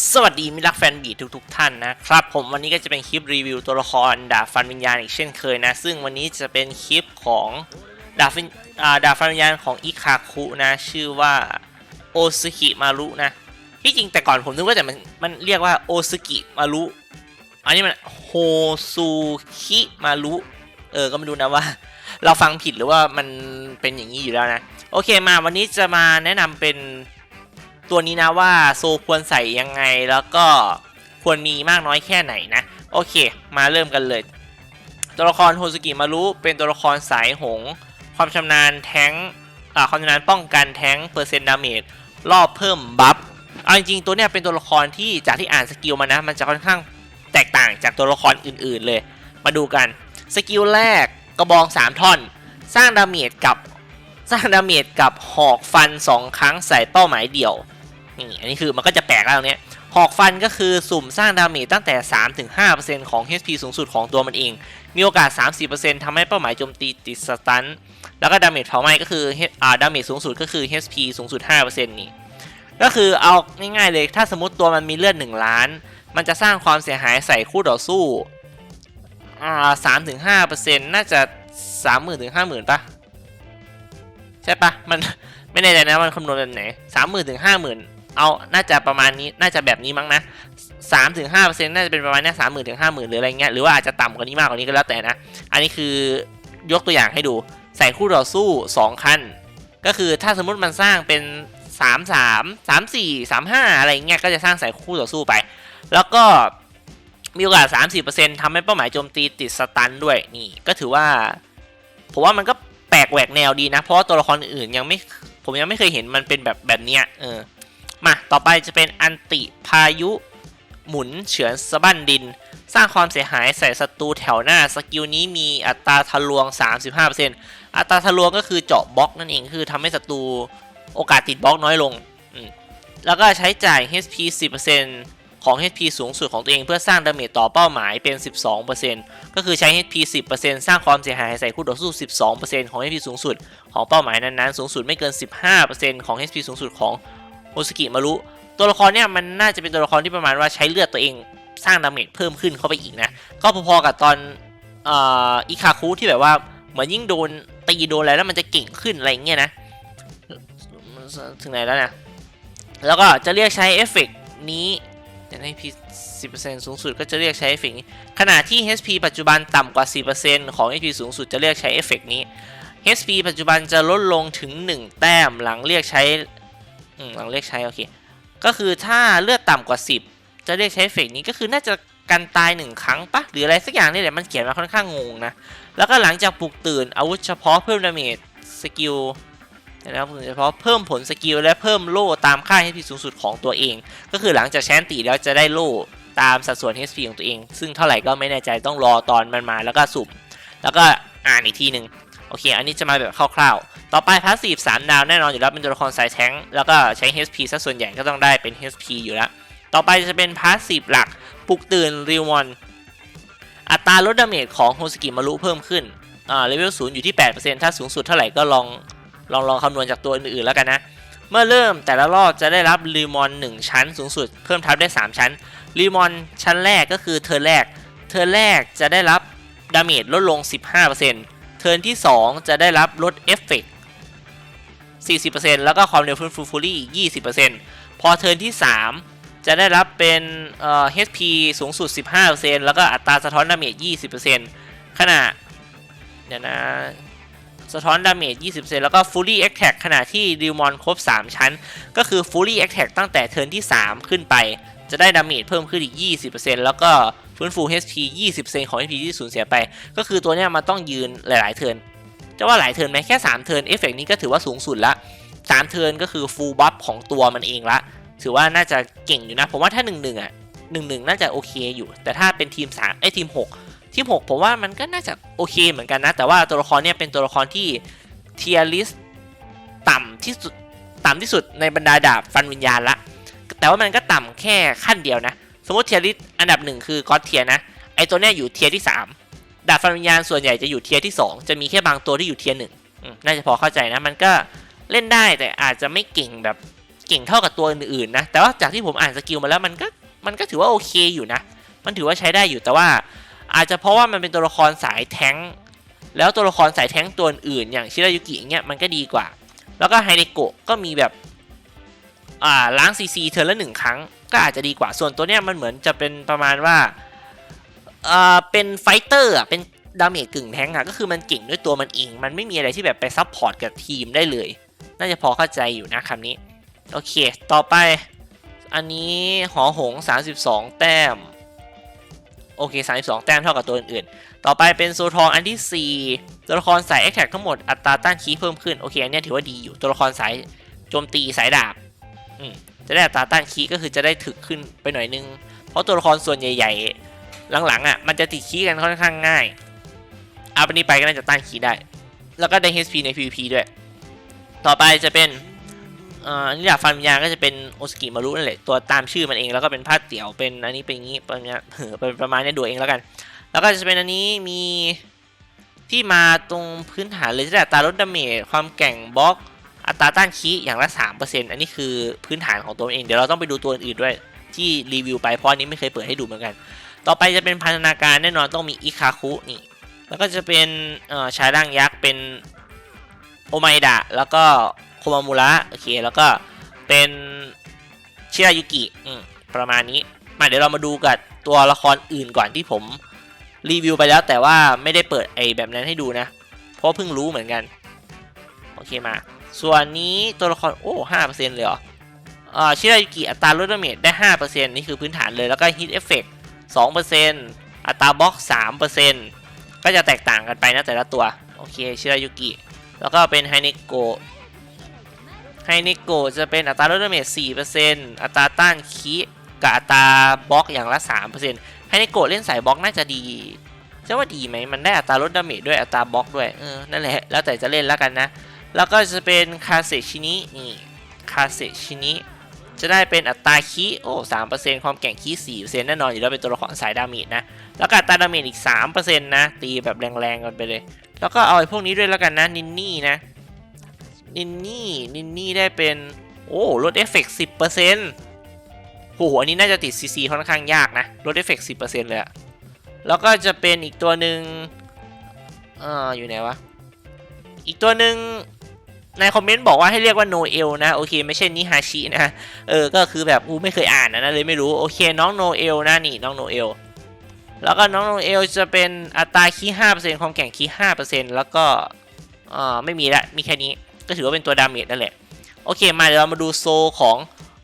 สวัสดีมิตรรักแฟนบีททุกๆทท่านนะครับผมวันนี้ก็จะเป็นคลิปรีวิวตัวละครดาบฟันวิญญาณอีกเช่นเคยนะ ซึ่งวันนี้จะเป็นคลิปของดาบฟินดาบฟันวิญญาณของอิคาคุนะ ชื่อว่าโอซึกิมารุนะที่จริงแต่ก่อนผมนึกว่าแต่มันมันเรียกว่าโอซึกิมารุอันนี้มันโฮซูคิมารุเออก็ไม่รู้นะว่า เราฟังผิดหรือว่ามันเป็นอย่างนี้อยู่แล้วนะ โอเคมาวันนี้จะมาแนะนำเป็น ตัวนี้นะว่าโซควรใส่ยังไงแล้วก็ควรมีมากน้อยแค่ไหนนะ โอเค มาเริ่มกันเลย ตัวละครโฮซุกิมารุเป็นตัวละครสายหง ความชำนาญแท้งอ่าความชำนาญป้องกันแท้งเปอร์เซ็นต์ดาเมจรอบเพิ่มบัฟเอาจริงๆตัวเนี้ยเป็นตัวละครที่จากที่อ่านสกิลมานะ มันจะค่อนข้างแตกต่างจากตัวละครอื่นๆเลย มาดูกัน สกิลแรกกระบอง 3 ท่อน สร้างดาเมจกับสร้างดาเมจกับหอกฟัน 2 ครั้งใส่เป้าหมายเดี่ยว นี่อันนี้คือมันก็จะแปลกแล้วเนี้ยหอกฟันก็คือสุ่มสร้างดาเมจตั้งแต่ 3-5%ของ HP สูงสุดของตัวมันเอง มีโอกาส 30%ทำให้เป้าหมายโจมตีติดสตันแล้วก็ดาเมจเผาไหม้ก็คือ H- อ่าดาเมจสูงสุดก็คือ HP สูงสุด 5%นี่ก็คือเอาง่ายๆเลยถ้าสมมติตัวมันมีเลือด 1 ล้าน มันจะสร้างความเสียหายใส่คู่ต่อสู้อ่า3-5%น่าจะ30,000ถึง50,000ปะใช่ปะมันไม่แน่ใจนะมันคำนวณแบบไหนสามหมื่นถึงห้าหมื่น เอาน่าจะประมาณนี้น่าจะแบบนี้มั้งนะสามถึงห้าเปอร์เซ็นต์น่าจะเป็นประมาณเนี้สามหมื่นถึงห้าหมื่นหรืออะไรเงี้ยหรือว่าอาจจะต่ำกว่านี้มากกว่านี้ก็แล้วแต่นะ อันนี้คือยกตัวอย่างให้ดู ใส่คู่ต่อสู้สองคันก็คือถ้าสมมติมันสร้างเป็นสามสามสามสี่สามห้าอะไรเงี้ยก็จะสร้างใส่คู่ต่อสู้ไป แล้วก็มีโอกาสสามสิบเปอร์เซ็นต์ทำให้เป้าหมายโจมตีติดสตันด้วยนี่ก็ถือว่า ผมว่ามันก็แปลกแหวกแนวดีนะ เพราะตัวละครอื่นยังไม่ผมยังไม่เคยเห็นมันเป็นแบบแบบเนี้ยเออ มาต่อไปจะเป็นอันติพายุ หมุนเฉือนสะบั้นดิน สร้างความเสียหายใส่ศัตรูแถวหน้าสกิลนี้มีอัตราทะลวง 35%อัตราทะลวงก็คือเจาะบล็อกนั่นเองคือทำให้ศัตรูโอกาสติดบล็อกน้อยลง แล้วก็ใช้จ่าย HP 10%ของ HP สูงสุดของตัวเองเพื่อสร้างดาเมจต่อเป้าหมายเป็น 12%ก็คือใช้ HP 10%สร้างความเสียหายใส่คู่ต่อสู้ 12%ของ HP สูงสุดของเป้าหมายนั้นๆ สูงสุดไม่เกิน 15%ของ HP สูงสุดของ โอสกิมารุตัวละครเนี่ยมันน่าจะเป็นตัวละครที่ประมาณว่าใช้เลือดตัวเองสร้างดาเมจเพิ่มขึ้นเข้าไปอีกนะ ก็พอๆกับตอนอิคาคุที่แบบว่าเหมือนยิ่งโดนตีโดนอะไรแล้วมันจะเก่งขึ้นอะไรเงี้ยนะ ถึงไหนแล้วนะ แล้วก็จะเรียกใช้เอฟเฟกต์นี้อย่างให้ P 10%สูงสุดก็จะเรียกใช้เอฟเฟกนี้ ขณะที่ HP ปัจจุบันต่ำกว่า 4%ของ HP สูงสุดจะเรียกใช้เอฟเฟกต์นี้ HP ปัจจุบันจะลดลงถึง 1 แต้มหลังเรียกใช้ หลังเรียกใช้โอเค ก็คือถ้าเลือดต่ำกว่า 10 จะเรียกใช้เฟกนี้ก็คือน่าจะกันตาย1ครั้งปะหรืออะไรสักอย่างนี่แหละมันเขียนมาค่อนข้างงงนะ แล้วก็หลังจากปลุกตื่นอาวุธเฉพาะเพิ่มดาเมจสกิลนะครับเฉพาะเพิ่มผลสกิลและเพิ่มโล่ตามค่า HP สูงสุดของตัวเอง ก็คือหลังจากแชนตีแล้วจะได้โล่ตามสัดส่วน HP ของตัวเอง ซึ่งเท่าไหร่ก็ไม่แน่ใจต้องรอตอนมันมาแล้วก็สุ่มแล้วก็อ่านอีกทีหนึ่ง โอเค อันนี้จะมาแบบคร่าวๆ ต่อไปพาสซีฟ3ดาวแน่นอนอยู่แล้วเป็นตัวละครสายแทงแล้วก็ใช้ HP ซะส่วนใหญ่ก็ต้องได้เป็น HP อยู่แล้ว ต่อไปจะเป็นพาสซีฟหลักปลุกตื่นริวมอนอัตราลดดาเมจของโฮสกิมารุเพิ่มขึ้นอ่าเลเวลศูนย์อยู่ที่ 8%ถ้าสูงสุดเท่าไหร่ก็ลองลองลองคำนวณจากตัวอื่นๆแล้วกันนะ เมื่อเริ่มแต่ละรอบจะได้รับรีมอน 1 ชั้นสูงสุด เพิ่มทับได้ 3 ชั้นรีมอนชั้นแรกก็คือเทิร์แรก เทิร์แรกจะได้รับดาเมจลดลง 15% เทิร์นที่ 2 จะได้รับลดเอฟเฟกต์40%แล้วก็ความเร็วฟื้นฟูฟูลี่20%พอเทิร์นที่ 3 จะได้รับเป็นเอ่อ HP สูงสุด 15%แล้วก็อัตราสะท้อนดาเมจ20%ขณะเดี๋ยวนะสะท้อนดาเมจ20%แล้วก็ Fully Attack ขณะที่ดิวมอนครบ 3 ชั้น ก็คือ Fully Attack ตั้งแต่เทิร์นที่ 3 ขึ้นไป จะได้ดาเมจเพิ่มขึ้นอีก 20%แล้วก็ฟื้นฟู HP 20%ของ HP ที่สูญเสียไป ก็คือตัวเนี้ยมันต้องยืนหลาย ๆ เทิร์นจะว่าหลายเทิร์นไหมแค่ 3 เทิร์นเอฟเฟกนี้ก็ถือว่าสูงสุดละ 3 เทิร์นก็คือ full buff ของตัวมันเองละ ถือว่าน่าจะเก่งอยู่นะ ผมว่าถ้า 1-1 อะ 1-1 น่าจะโอเคอยู่ แต่ถ้าเป็นทีม3ไอ้ทีม 6 ทีม 6 ผมว่ามันก็น่าจะโอเคเหมือนกันนะ แต่ว่าตัวละครเนี่ยเป็นตัวละครที่เทียริสต่ำที่สุดต่ำที่สุดในบรรดาดาบฟันวิญญาณละ แต่ว่ามันก็ต่ำแค่ขั้นเดียวนะ สมมติเทียริสอันดับหนึ่งคือก็อตเทียนะ ไอตัวเนี้ยอยู่เทียที่ 3 ดาบฟันวิญญาณส่วนใหญ่จะอยู่เทียที่ 2 จะมีแค่บางตัวที่อยู่เทียหนึ่งน่าจะพอเข้าใจนะ มันก็เล่นได้แต่อาจจะไม่เก่งแบบเก่งเท่ากับตัวอื่นๆนะ แต่ว่าจากที่ผมอ่านสกิลมาแล้วมันก็มันก็ถือว่าโอเคอยู่นะ มันถือว่าใช้ได้อยู่แต่ว่า อาจจะเพราะว่ามันเป็นตัวละครสายแท้งแล้วตัวละครสายแท้งตัวอื่นอย่างชิรายุกิอย่างเงี้ยมันก็ดีกว่า แล้วก็ไฮเนโกะก็มีแบบ อ่าล้างซีซีเธอละหนึ่งครั้ง ก็อาจจะดีกว่าส่วนตัวเนี้ยมันเหมือนจะเป็นประมาณว่าอ่าเป็นไฟเตอร์อะเป็นดาเมจกึ่งแท้งอะก็คือมันเก่งด้วยตัวมันเอง มันไม่มีอะไรที่แบบไปซับพอร์ตกับทีมได้เลย น่าจะพอเข้าใจอยู่นะคำนี้ โอเค ต่อไป อันนี้หอหง 32 แต้ม โอเค 32 แต้มเท่ากับตัวอื่นๆ ต่อไปเป็นโซทองอันที่ 4 ตัวละครสายแอคแท็กทั้งหมดอัตราต้านคีย์เพิ่มขึ้น โอเค อันเนี้ยถือว่าดีอยู่ ตัวละครสายโจมตีสายดาบ จะได้อัตราต้านคีก็คือจะได้ถึกขึ้นไปหน่อยนึง เพราะตัวละครส่วนใหญ่ ๆ หลังๆอะมันจะติดคีกันค่อนข้างง่ายเอาไปนี้ไปก็น่าจะต้านคีได้ แล้วก็ได้ HP ใน PVP ด้วย ต่อไปจะเป็นอันนี้ดาบฟันวิญญาณก็จะเป็นโอสกิมารุนั่นแหละตัวตามชื่อมันเองแล้วก็เป็นผ้าเตี่ยวเป็นอันนี้เป็นอย่างนี้ประมาณเป็นประมาณนี้ดูเองแล้วกัน แล้วก็จะเป็นอันนี้มีที่มาตรงพื้นฐานเลยที่อัตาลดดาเมจความแก่งบล็อก อัตราต้านคีอย่างละ 3%อันนี้คือพื้นฐานของตัวเอง เดี๋ยวเราต้องไปดูตัวอื่นด้วยที่รีวิวไปเพราะอันนี้ไม่เคยเปิดให้ดูเหมือนกัน ต่อไปจะเป็นพันธนาการแน่นอนต้องมีอิคาคุนี่ แล้วก็จะเป็นชายร่างยักษ์เป็นโอไมดะ แล้วก็โคมามุระโอเค แล้วก็เป็นชิรายุกิประมาณนี้ มาเดี๋ยวเรามาดูกับตัวละครอื่นก่อนที่ผมรีวิวไปแล้วแต่ว่าไม่ได้เปิดไอแบบนั้นให้ดูนะ เพราะเพิ่งรู้เหมือนกัน โอเคมา ส่วนนี้ตัวละครโอ้ห้าเปอร์เซ็นต์เลยเหรออ่าชิรายุกิอัตราลดดาเมจได้ห้าเปอร์เซ็นต์นี่คือพื้นฐานเลยแล้วก็ฮิตเอฟเฟกต์สองเปอร์เซ็นต์อัตราบล็อกสามเปอร์เซ็นต์ก็จะแตกต่างกันไปนะแต่ละตัว โอเคชิรายุกิ แล้วก็เป็นไฮเนโกไฮเนโกะจะเป็นอัตราลดดาเมจ4%อัตราต้านคีกับอัตราบล็อกอย่างละ3%ไฮเนโกะเล่นสายบล็อกน่าจะดีจะว่าดีไหมมันได้อัตราลดดาเมจด้วยอัตราบล็อกด้วยเออนั่นแหละแล้วแต่จะเล่นแล้วกันนะ แล้วก็จะเป็นคาเซชินินี่คาเซชินิจะได้เป็นอัตราคีโอ้3%ความแก่งคี4%แน่นอนอยู่แล้วเป็นตัวละครสายดาเมจนะ แล้วก็อัตราดาเมจอีก3%นต์นะ ตีแบบแรงๆกันไปเลย แล้วก็เอาไอ้พวกนี้ด้วยแล้วกันนะ นินนี่นะ นินนี่ นินนี่ได้เป็น โอ้ลดเอฟเฟกต์สิบเปอร์เซ็นต์โหอันนี้น่าจะติดซีซีค่อนข้างยากนะลดเอฟเฟกต์สิบเปอร์เซ็นต์เลยอะแล้วก็จะเป็นอีกตัวหนึ่งอ่าอยู่ไหนวะ อีกตัวหนึ่ง ในคอมเมนต์บอกว่าให้เรียกว่าโนเอลนะโอเคไม่ใช่นิฮาชินะเออก็คือแบบกูไม่เคยอ่านนะเลยไม่รู้โอเคน้องโนเอลนะนี่น้องโนเอลแล้วก็น้องโนเอลจะเป็นอัตราคีห้าเปอร์เซ็นต์ความแกร่งคีห้าเปอร์เซ็นต์แล้วก็อ่าไม่มีละมีแค่นี้ก็ถือว่าเป็นตัวดาเมจนั่นแหละโอเคมาเดี๋ยวเรามาดูโซของ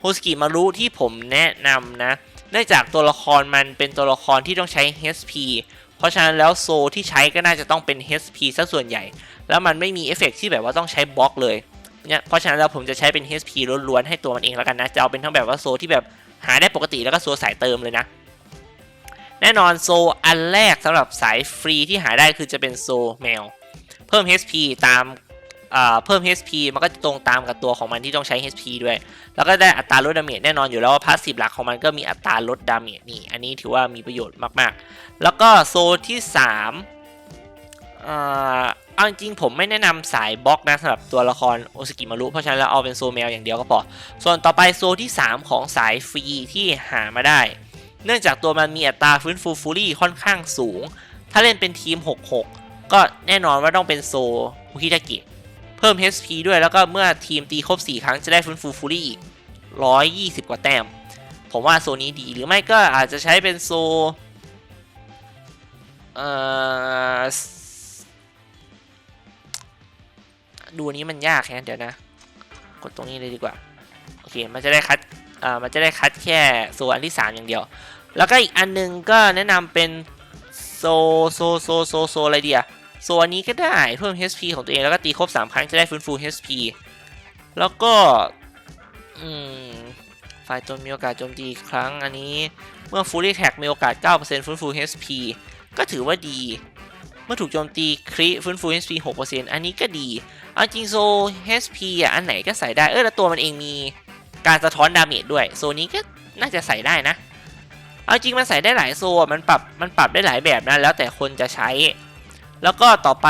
โฮสกิมารุที่ผมแนะนำนะเนื่องจากตัวละครมันเป็นตัวละครที่ต้องใช้ HP เพราะฉะนั้นแล้วโซที่ใช้ก็น่าจะต้องเป็น HP ซะส่วนใหญ่ แล้วมันไม่มีเอฟเฟกต์ที่แบบว่าต้องใช้บล็อกเลยเนี่ยเพราะฉะนั้นแล้วผมจะใช้เป็น HP ล้วนๆให้ตัวมันเองแล้วกันนะ จะเอาเป็นทั้งแบบว่าโซที่แบบหาได้ปกติแล้วก็โซสายเติมเลยนะ แน่นอนโซอันแรกสำหรับสายฟรีที่หาได้คือจะเป็นโซแมว เพิ่ม HP ตามอ่าเพิ่ม HP มันก็จะตรงตามกับตัวของมันที่ต้องใช้ HP ด้วย แล้วก็ได้อัตราลดดาเมจแน่นอนอยู่แล้วว่าพาสซีฟหลักของมันก็มีอัตราลดดาเมจนี่ อันนี้ถือว่ามีประโยชน์มาก ๆ แล้วก็โซที่3อ่า เอาจริงผมไม่แนะนำสายบล็อกนะสำหรับตัวละครโอสกิมารุเพราะฉะนั้นแล้วเอาเป็นโซแมวอย่างเดียวก็พอ ส่วนต่อไปโซที่ 3 ของสายฟรีที่หามาได้ เนื่องจากตัวมันมีอัตราฟื้นฟูฟูรี่ค่อนข้างสูง ถ้าเล่นเป็นทีม 66 ก็แน่นอนว่าต้องเป็นโซอุคิทากิ เพิ่ม HP ด้วยแล้วก็เมื่อทีมตีครบ 4 ครั้งจะได้ฟื้นฟูฟูรี่อีก 120 กว่าแต้ม ผมว่าโซนี้ดีหรือไม่ก็อาจจะใช้เป็นโซเอ่อ ดูนี้มันยากแค่เดี๋ยวนะ กดตรงนี้เลยดีกว่า โอเค มันจะได้คัดอ่ามันจะได้คัดแค่โซอันที่ 3 อย่างเดียว แล้วก็อีกอันหนึงก็แนะนำเป็นโซโซโซโซโซอะไรดีอะโซนนี้ก็ได้เพิ่ม HP ของตัวเองแล้วก็ตีครบ 3 ครั้งจะได้ฟื้นฟู HP แล้วก็อืมฝ่ายตนมีโอกาสโจมตีครั้งอันนี้ เมื่อ Fully Attack มีโอกาส 9%ฟื้นฟู HP ก็ถือว่าดี เมื่อถูกโจมตีคริฟื้นฟู HP 6%อันนี้ก็ดีเอาจริงโซ HP อะอันไหนก็ใส่ได้ เออแล้วตัวมันเองมีการสะท้อนดาเมจด้วย โซนี้ก็น่าจะใส่ได้นะ เอาจริงมันใส่ได้หลายโซมันปรับมันปรับได้หลายแบบนะแล้วแต่คนจะใช้ แล้วก็ต่อไป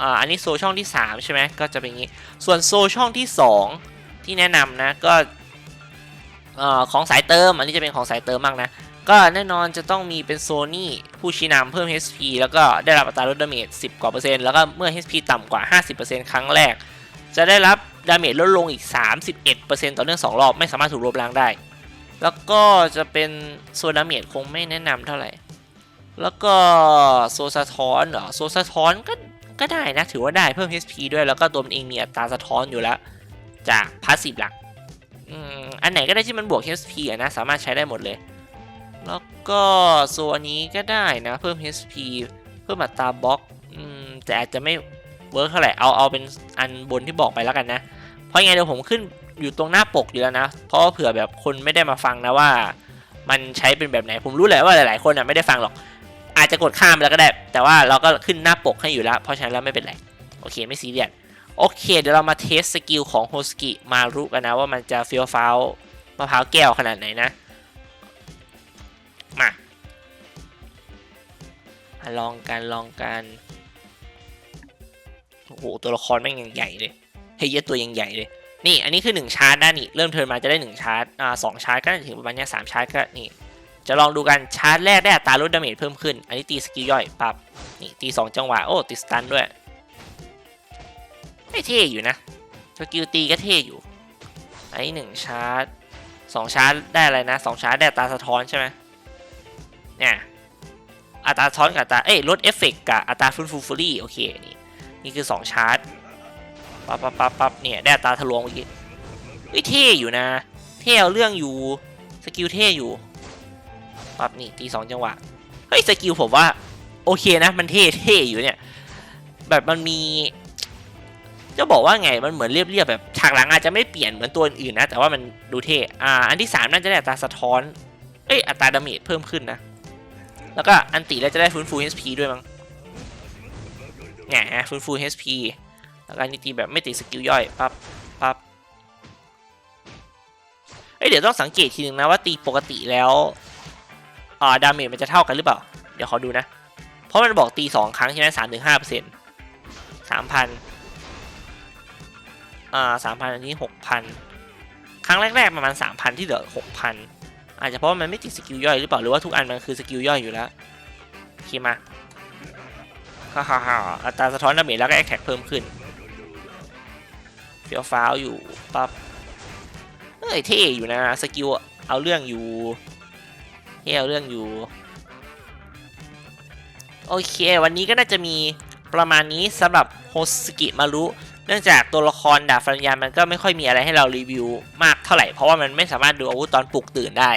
อ่าอันนี้โซช่องที่ 3 ใช่ไหมก็จะเป็นอย่างนี้ ส่วนโซช่องที่ 2 ที่แนะนำนะก็เอ่อของสายเติม อันนี้จะเป็นของสายเติมมากนะ ก็แน่นอนจะต้องมีเป็นโซนี่ผู้ชี้นำเพิ่ม HP แล้วก็ได้รับอัตราลดดาเมจ10 กว่าเปอร์เซ็นต์ แล้วก็เมื่อ HP ต่ำกว่า 50%ครั้งแรก จะได้รับดาเมจลดลงอีก 31%ต่อเนื่อง 2 รอบ ไม่สามารถถูกลบล้างได้ แล้วก็จะเป็นโซนดาเมจคงไม่แนะนำเท่าไหร่ แล้วก็โซสะท้อนเหรอ โซสะท้อนก็ก็ได้นะ ถือว่าได้เพิ่ม HP ด้วยแล้วก็ตัวมันเองมีอัตราสะท้อนอยู่แล้ว จากพาสซีฟหลักอืมอันไหนก็ได้ที่มันบวก HP อะนะสามารถใช้ได้หมดเลย ก็โซนนี้ก็ได้นะ เพิ่ม HP เพิ่มอัตราบล็อกอืมแต่อาจจะไม่เวิร์กเท่าไหร่เอาเอาเป็นอันบนที่บอกไปแล้วกันนะ เพราะยังไงเดี๋ยวผมขึ้นอยู่ตรงหน้าปกอยู่แล้วนะ เพราะเผื่อแบบคนไม่ได้มาฟังนะว่า มันใช้เป็นแบบไหนผมรู้แหละว่าหลาย ๆ คนอะไม่ได้ฟังหรอก อาจจะกดข้ามแล้วก็ได้ แต่ว่าเราก็ขึ้นหน้าปกให้อยู่แล้ว เพราะฉะนั้นแล้วไม่เป็นไรโอเคไม่ซีเรียสโอเค เดี๋ยวเรามาเทสสกิลของโฮสกิมารุกันนะว่ามันจะเฟี้ยวฟ้าวมะพร้าวแก้วขนาดไหนนะ ลองกันลองกันโอ้โหตัวละครแม่งยังใหญ่เลยเฮียตัวยังใหญ่เลยนี่อันนี้คือ 1 ชาร์จนะนี่เริ่มเทิร์นมาจะได้ 1 ชาร์จอ่าสองชาร์จก็ถึงประมาณเนี้ยสามชาร์จก็นี่จะลองดูกันชาร์จแรกได้อัตราลดดาเมจเพิ่มขึ้น อันนี้ตีสกิลย่อยปรับนี่ตีสองจังหวะโอ้ติดสตันด้วยไม่เท่อยู่นะสกิลตีก็เท่อยู่อันนี้หนึ่งชาร์จสองชาร์จได้อะไรนะสองชาร์จได้อัตราสะท้อนใช่ไหมเนี่ย อัตราท้อนกับอัตราเอ้ยลดเอฟเฟกต์กับอัตราฟื้นฟูฟูรี่โอเคนี่นี่คือสองชาร์จปั๊บปั๊บปั๊บปั๊บเนี่ยได้อัตราทะลวงเมื่อกี้เฮ้ยเท่อยู่นะ เท่เอาเรื่องอยู่สกิลเท่อยู่ปั๊บนี่ตีสองจังหวะเฮ้ยสกิลผมว่าโอเคนะ มันเท่เท่อยู่เนี่ยแบบมันมีจะบอกว่าไงมันเหมือนเรียบๆแบบฉากหลังอาจจะไม่เปลี่ยนเหมือนตัวอื่นนะ แต่ว่ามันดูเท่อ่าอันที่ 3น่าจะได้อัตราสะท้อนเอ้ยอัตราดาเมจเพิ่มขึ้นนะ แล้วก็อันติแล้วจะได้ฟื้นฟู HP ด้วยมั้งแหงฟื้นฟู HP แล้วก็อันนี้ตีแบบไม่ติดสกิลย่อยปั๊บปั๊บเอ้ยเดี๋ยวต้องสังเกตทีนึงนะว่าตีปกติแล้วอ่าดาเมจมันจะเท่ากันหรือเปล่า เดี๋ยวขอดูนะ เพราะมันบอกตีสองครั้งใช่ไหมสามถึงห้าเปอร์เซ็นต์สามพันอ่าสามพันอันนี้หกพันครั้งแรก ๆ ประมาณสามพันที่เหลือหกพัน อาจจะเพราะว่ามันไม่ติดสกิลย่อยหรือเปล่าหรือว่าทุกอันมันคือสกิลย่อยอยู่แล้วโอเคมาฮ่าฮ่าฮ่าอัตราสะท้อนดาเมจแล้วก็แอคแท็กเพิ่มขึ้นเฟี้ยวฟ้าวอยู่ปั๊บเฮ้ยเท่อยู่นะสกิลเอาเรื่องอยู่เท่เอาเรื่องอยู่โอเค วันนี้ก็น่าจะมีประมาณนี้สำหรับโฮสกิมารุ เนื่องจากตัวละครดาบฟันยานมันก็ไม่ค่อยมีอะไรให้เรารีวิวมากเท่าไหร่ เพราะว่ามันไม่สามารถดูอาวุธตอนปลุกตื่นได้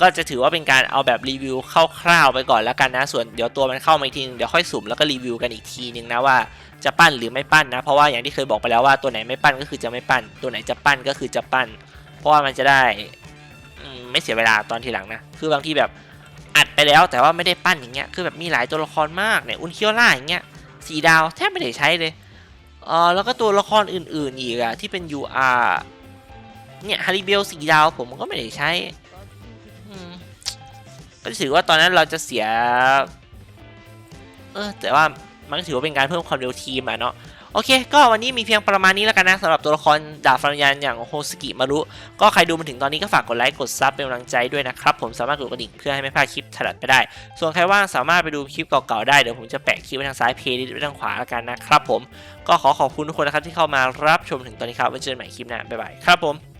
ก็จะถือว่าเป็นการเอาแบบรีวิวคร่าวๆไปก่อนแล้วกันนะ ส่วนเดี๋ยวตัวมันเข้ามาอีกทีนึงเดี๋ยวค่อยสุ่มแล้วก็รีวิวกันอีกทีนึงนะว่าจะปั้นหรือไม่ปั้นนะ เพราะว่าอย่างที่เคยบอกไปแล้วว่าตัวไหนไม่ปั้นก็คือจะไม่ปั้น ตัวไหนจะปั้นก็คือจะปั้น เพราะว่ามันจะได้ไม่เสียเวลาตอนทีหลังนะ คือบางทีแบบอัดไปแล้วแต่ว่าไม่ได้ปั้นอย่างเงี้ย คือแบบมีหลายตัวละครมากเนี่ย อุนเคียวล่าอย่างเงี้ยสีดาวแทบไม่ได้ใช้เลย เออแล้วก็ตัวละครอื่นๆอีกอะที่เป็น UR เนี่ยฮาริเบลสีดาวผมก็ไม่ได้ใช้ก็ถือว่าตอนนั้นเราจะเสีย เออแต่ว่ามันก็ถือว่าเป็นการเพิ่มความเร็วทีมอะเนาะ โอเค ก็วันนี้มีเพียงประมาณนี้แล้วกันนะสำหรับตัวละครดาบฟันยานอย่างโฮสกิมารุก็ใครดูมาถึงตอนนี้ก็ฝากกดไลค์กดซับเป็นกำลังใจด้วยนะครับผมสามารถกดกระดิ่งเพื่อให้ไม่พลาดคลิปถัดไปได้ ส่วนใครว่างสามารถไปดูคลิปเก่าๆได้เดี๋ยวผมจะแปะคลิปไว้ทางซ้ายเพลย์ไว้ทางขวาแล้วกันนะครับผมก็ขอขอบคุณทุกคนนะครับที่เข้ามารับชมถึงตอนนี้ครับไว้เจอกันใหม่คลิปหน้าบ๊ายบายครับผม